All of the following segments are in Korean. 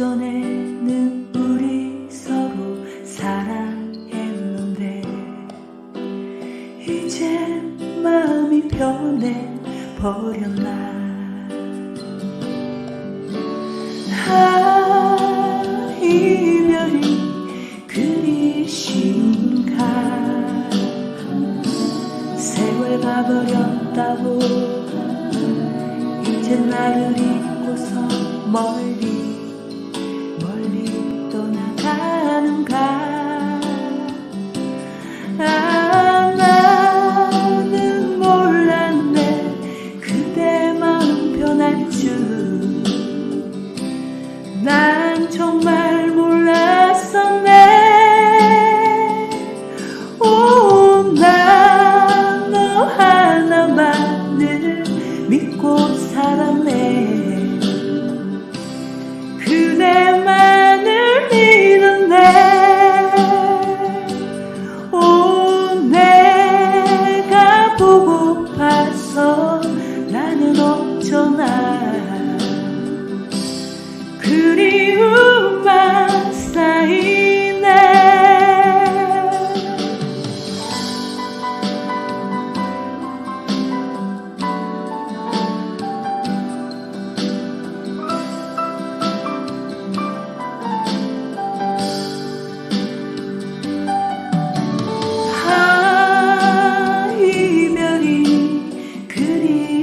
전에는 우리 서로 사랑했는데 이젠 마음이 변해 버렸나? 아 이별이 그리 쉬운가? 세월 가버렸다고 이제 나를 잊고서 멀리 정말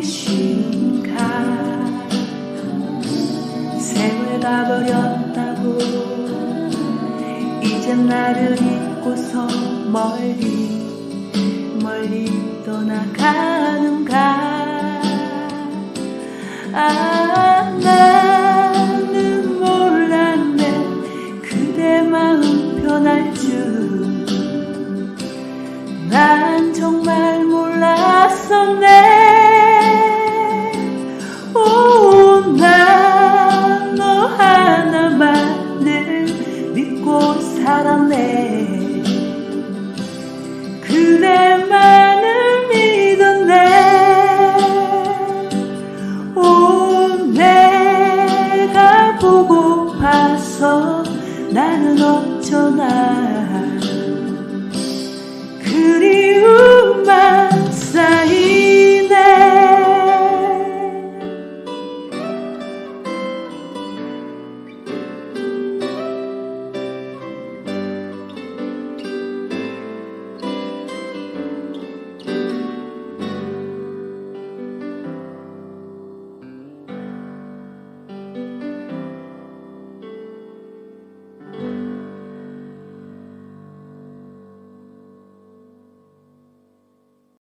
그리 쉬운가 세월 가버렸다고. 이젠 나를 잊고서 멀리 멀리 떠나가는가? 아 나 나는 어쩌나.